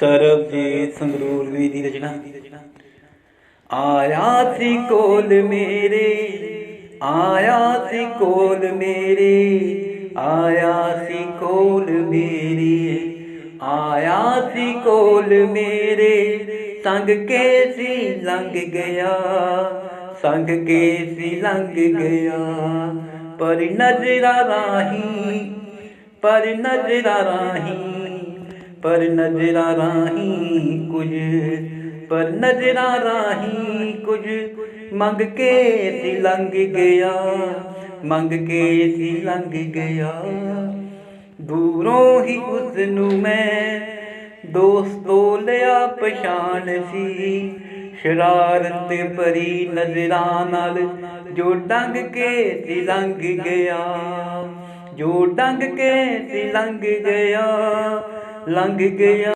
ਸਰਬਜੀਤ ਸੰਗਰੂਰ ਵੀ ਦੀ ਰਚਨਾ ਆਇਆ ਸੀ ਕੋਲ ਮੇਰੇ, ਆਇਆ ਸੀ ਕੋਲ ਮੇਰੇ, ਆਇਆ ਸੀ ਕੋਲ ਮੇਰੇ, ਆਇਆ ਸੀ ਕੋਲ ਮੇਰੇ, ਸੰਗ ਕੇ ਸੀ ਲੰਘ ਗਿਆ, ਸੰਗ ਕੇ ਸੀ ਲੰਘ ਗਿਆ, ਪਰ ਨਜ਼ਰਾਂ ਰਾਹੀਂ, ਪਰ ਨਜ਼ਰਾਂ ਰਾਹੀਂ पर नजरा राही कुछ, पर नजरा राही कुछ। मंग के सी लंग गया, मंग के सी लंघ गया। दूरों ही उसनु मैं दोस्तों लिया पछाण सी। शरारत परी नजरा नाल जो डंग के सी लंग गया, जो डंग के सी लंग गया। ਲੰਘ ਗਿਆ